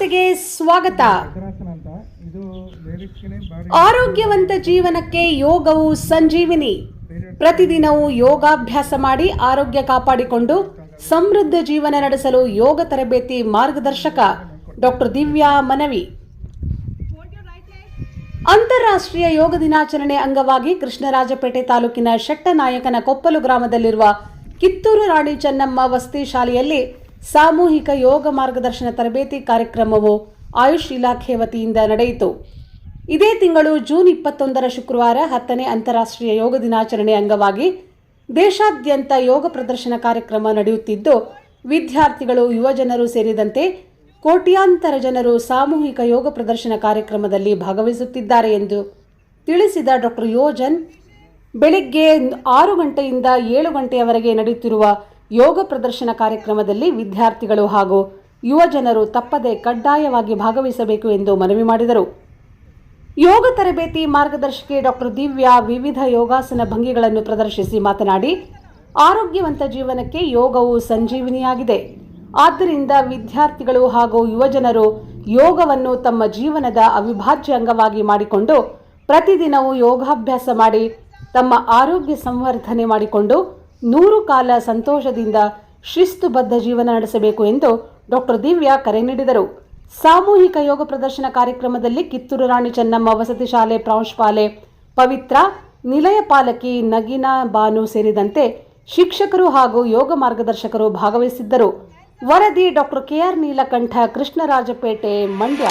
ವಾರ್ತೆಗೆ ಸ್ವಾಗತ. ಆರೋಗ್ಯವಂತ ಜೀವನಕ್ಕೆ ಯೋಗವು ಸಂಜೀವಿನಿ. ಪ್ರತಿದಿನವೂ ಯೋಗಾಭ್ಯಾಸ ಮಾಡಿ ಆರೋಗ್ಯ ಕಾಪಾಡಿಕೊಂಡು ಸಮೃದ್ಧ ಜೀವನ ನಡೆಸಲು ಯೋಗ ತರಬೇತಿ ಮಾರ್ಗದರ್ಶಕ ಡಾಕ್ಟರ್ ದಿವ್ಯಾ ಮನವಿ. ಅಂತಾರಾಷ್ಟ್ರೀಯ ಯೋಗ ದಿನಾಚರಣೆ ಅಂಗವಾಗಿ ಕೃಷ್ಣರಾಜಪೇಟೆ ತಾಲೂಕಿನ ಶೆಟ್ಟನಾಯಕನ ಕೊಪ್ಪಲು ಗ್ರಾಮದಲ್ಲಿರುವ ಕಿತ್ತೂರು ರಾಣಿ ಚೆನ್ನಮ್ಮ ವಸತಿ ಶಾಲೆಯಲ್ಲಿ ಸಾಮೂಹಿಕ ಯೋಗ ಮಾರ್ಗದರ್ಶನ ತರಬೇತಿ ಕಾರ್ಯಕ್ರಮವು ಆಯುಷ್ ಇಲಾಖೆ ವತಿಯಿಂದ ನಡೆಯಿತು. ಇದೇ ತಿಂಗಳು ಜೂನ್ ಇಪ್ಪತ್ತೊಂದರ ಶುಕ್ರವಾರ ಹತ್ತನೇ ಅಂತಾರಾಷ್ಟ್ರೀಯ ಯೋಗ ದಿನಾಚರಣೆ ಅಂಗವಾಗಿ ದೇಶಾದ್ಯಂತ ಯೋಗ ಪ್ರದರ್ಶನ ಕಾರ್ಯಕ್ರಮ ನಡೆಯುತ್ತಿದ್ದು, ವಿದ್ಯಾರ್ಥಿಗಳು, ಯುವಜನರು ಸೇರಿದಂತೆ ಕೋಟ್ಯಾಂತರ ಜನರು ಸಾಮೂಹಿಕ ಯೋಗ ಪ್ರದರ್ಶನ ಕಾರ್ಯಕ್ರಮದಲ್ಲಿ ಭಾಗವಹಿಸುತ್ತಿದ್ದಾರೆ ಎಂದು ತಿಳಿಸಿದ ಡಾಕ್ಟರ್ ಯೋಜನ್, ಬೆಳಿಗ್ಗೆ ಆರು ಗಂಟೆಯಿಂದ ಏಳು ಗಂಟೆಯವರೆಗೆ ನಡೆಯುತ್ತಿರುವ ಯೋಗ ಪ್ರದರ್ಶನ ಕಾರ್ಯಕ್ರಮದಲ್ಲಿ ವಿದ್ಯಾರ್ಥಿಗಳು ಹಾಗೂ ಯುವಜನರು ತಪ್ಪದೆ ಕಡ್ಡಾಯವಾಗಿ ಭಾಗವಹಿಸಬೇಕು ಎಂದು ಮನವಿ ಮಾಡಿದರು. ಯೋಗ ತರಬೇತಿ ಮಾರ್ಗದರ್ಶಕಿ ಡಾಕ್ಟರ್ ದಿವ್ಯಾ ವಿವಿಧ ಯೋಗಾಸನ ಭಂಗಿಗಳನ್ನು ಪ್ರದರ್ಶಿಸಿ ಮಾತನಾಡಿ, ಆರೋಗ್ಯವಂತ ಜೀವನಕ್ಕೆ ಯೋಗವು ಸಂಜೀವಿನಿಯಾಗಿದೆ. ಆದ್ದರಿಂದ ವಿದ್ಯಾರ್ಥಿಗಳು ಹಾಗೂ ಯುವಜನರು ಯೋಗವನ್ನು ತಮ್ಮ ಜೀವನದ ಅವಿಭಾಜ್ಯ ಅಂಗವಾಗಿ ಮಾಡಿಕೊಂಡು, ಪ್ರತಿದಿನವೂ ಯೋಗಾಭ್ಯಾಸ ಮಾಡಿ, ತಮ್ಮ ಆರೋಗ್ಯ ಸಂವರ್ಧನೆ ಮಾಡಿಕೊಂಡು ನೂರು ಕಾಲ ಸಂತೋಷದಿಂದ ಶಿಸ್ತುಬದ್ಧ ಜೀವನ ನಡೆಸಬೇಕು ಎಂದು ಡಾಕ್ಟರ್ ದಿವ್ಯಾ ಕರೆ ನೀಡಿದರು. ಸಾಮೂಹಿಕ ಯೋಗ ಪ್ರದರ್ಶನ ಕಾರ್ಯಕ್ರಮದಲ್ಲಿ ಕಿತ್ತೂರು ರಾಣಿ ಚೆನ್ನಮ್ಮ ವಸತಿ ಶಾಲೆ ಪ್ರಾಂಶುಪಾಲೆ ಪವಿತ್ರ, ನಿಲಯ ಪಾಲಕಿ ನಗಿನಾ ಬಾನು ಸೇರಿದಂತೆ ಶಿಕ್ಷಕರು ಹಾಗೂ ಯೋಗ ಮಾರ್ಗದರ್ಶಕರು ಭಾಗವಹಿಸಿದ್ದರು. ವರದಿ ಡಾಕ್ಟರ್ ಕೆಆರ್ ನೀಲಕಂಠ, ಕೃಷ್ಣರಾಜಪೇಟೆ, ಮಂಡ್ಯ.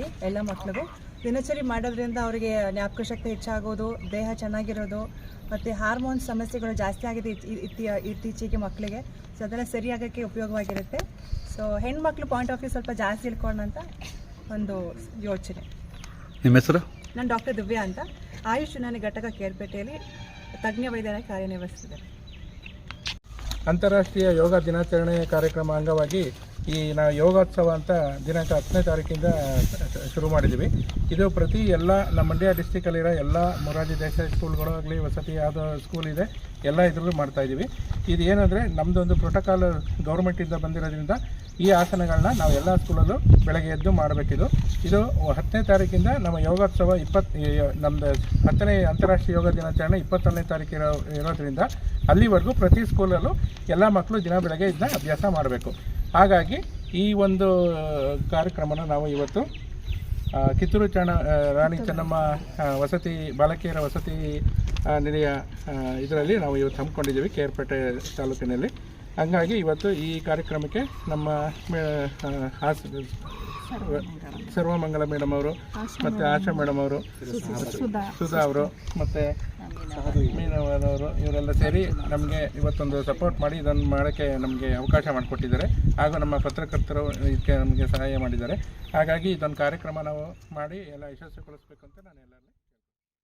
ಕೊಡ್ತೀವಿ ಎಲ್ಲ ಮಕ್ಕಳಿಗೂ ದಿನಚರಿ ಮಾಡೋದ್ರಿಂದ ಅವರಿಗೆ ಜ್ಞಾಪಕ ಶಕ್ತಿ ಹೆಚ್ಚಾಗೋದು ದೇಹ ಚೆನ್ನಾಗಿರೋದು ಮತ್ತು ಹಾರ್ಮೋನ್ ಸಮಸ್ಯೆಗಳು ಜಾಸ್ತಿ ಆಗಿದೆ ಇತ್ತೀಚೆಗೆ ಮಕ್ಕಳಿಗೆ ಸೊ ಅದೆಲ್ಲ ಸರಿಯಾಗೋಕ್ಕೆ ಉಪಯೋಗವಾಗಿರುತ್ತೆ. ಸೊ ಹೆಣ್ಮಕ್ಳು ಪಾಯಿಂಟ್ ಆಫ್ ವ್ಯೂ ಸ್ವಲ್ಪ ಜಾಸ್ತಿ ಇಳ್ಕೊಳ್ಳೋಣ ಅಂತ ಒಂದು ಯೋಚನೆ. ನಿಮ್ಮ ಹೆಸರು? ನಾನು ಡಾಕ್ಟರ್ ದಿವ್ಯಾ ಅಂತ. ಆಯುಷ್ ನಾನು ಘಟಕ ಕೇರ್ಪೇಟೆಯಲ್ಲಿ ತಜ್ಞ ವೈದ್ಯರಾಗಿ ಕಾರ್ಯನಿರ್ವಹಿಸ್ತಿದ್ದಾರೆ ಅಂತಾರಾಷ್ಟ್ರೀಯ ಯೋಗ ದಿನಾಚರಣೆ ಕಾರ್ಯಕ್ರಮ ಅಂಗವಾಗಿ ಈ ನಾವು ಯೋಗೋತ್ಸವ ಅಂತ ದಿನಾಂಕ ಹತ್ತನೇ ತಾರೀಕಿಂದ ಶುರು ಮಾಡಿದ್ದೀವಿ. ಇದು ಪ್ರತಿ ಎಲ್ಲ ನಮ್ಮ ಮಂಡ್ಯ ಡಿಸ್ಟಿಕಲ್ಲಿರೋ ಎಲ್ಲ ಮೊರಾರ್ಜಿ ದೇಸಾಯಿ ಸ್ಕೂಲ್ಗಳು ಆಗಲಿ, ವಸತಿ ಆದ ಸ್ಕೂಲ್ ಇದೆ, ಎಲ್ಲ ಇದರಲ್ಲೂ ಮಾಡ್ತಾಯಿದ್ದೀವಿ ಇದು ಏನಂದರೆ ನಮ್ಮದೊಂದು ಪ್ರೋಟೋಕಾಲ್ ಗೌರ್ಮೆಂಟಿಂದ ಬಂದಿರೋದ್ರಿಂದ ಈ ಆಸನಗಳನ್ನ ನಾವು ಎಲ್ಲ ಸ್ಕೂಲಲ್ಲೂ ಬೆಳಗ್ಗೆ ಎದ್ದು ಮಾಡಬೇಕಿದು. ಇದು ಹತ್ತನೇ ತಾರೀಕಿಂದ ನಮ್ಮ ಯೋಗೋತ್ಸವ ಇಪ್ಪತ್ತು ನಮ್ಮದು ಹತ್ತನೇ ಅಂತಾರಾಷ್ಟ್ರೀಯ ಯೋಗ ದಿನಾಚರಣೆ ಇಪ್ಪತ್ತೊಂದನೇ ತಾರೀಕು ಇರೋ, ಇರೋದ್ರಿಂದ ಅಲ್ಲಿವರೆಗೂ ಪ್ರತಿ ಸ್ಕೂಲಲ್ಲೂ ಎಲ್ಲ ಮಕ್ಕಳು ದಿನ ಬೆಳಗ್ಗೆ ಇದನ್ನ ಅಭ್ಯಾಸ ಮಾಡಬೇಕು. ಹಾಗಾಗಿ ಈ ಒಂದು ಕಾರ್ಯಕ್ರಮನ ನಾವು ಇವತ್ತು ಕಿತ್ತೂರು ಚಣ ರಾಣಿ ಚೆನ್ನಮ್ಮ ವಸತಿ, ಬಾಲಕಿಯರ ವಸತಿ ನಿಲಯ ಇದರಲ್ಲಿ ನಾವು ಇವತ್ತು ಹಮ್ಮಿಕೊಂಡಿದ್ದೀವಿ, ಕೇರ್ಪೇಟೆ ತಾಲೂಕಿನಲ್ಲಿ. ಹಂಗಾಗಿ ಇವತ್ತು ಈ ಕಾರ್ಯಕ್ರಮಕ್ಕೆ ನಮ್ಮ ಹಾಸ್ ಸರ್ವಮಂಗಲ ಮೇಡಮ್ ಅವರು ಮತ್ತು ಆಶಾ ಮೇಡಮ್ ಅವರು ಸುಧಾ. ಅವರು ಮತ್ತು ಮೀನವರು ಇವರೆಲ್ಲ ಸೇರಿ ನಮಗೆ ಇವತ್ತೊಂದು ಸಪೋರ್ಟ್ ಮಾಡಿ ಇದನ್ನು ಮಾಡೋಕ್ಕೆ ನಮಗೆ ಅವಕಾಶ ಮಾಡಿಕೊಟ್ಟಿದ್ದಾರೆ. ಹಾಗೂ ನಮ್ಮ ಪತ್ರಕರ್ತರು ಇದಕ್ಕೆ ನಮಗೆ ಸಹಾಯ ಮಾಡಿದ್ದಾರೆ. ಹಾಗಾಗಿ ಇದೊಂದು ಕಾರ್ಯಕ್ರಮ ನಾವು ಮಾಡಿ ಎಲ್ಲ ಯಶಸ್ವಿಗೊಳಿಸ್ಬೇಕು ಅಂತ ನಾನು ಎಲ್ಲರಲ್ಲಿ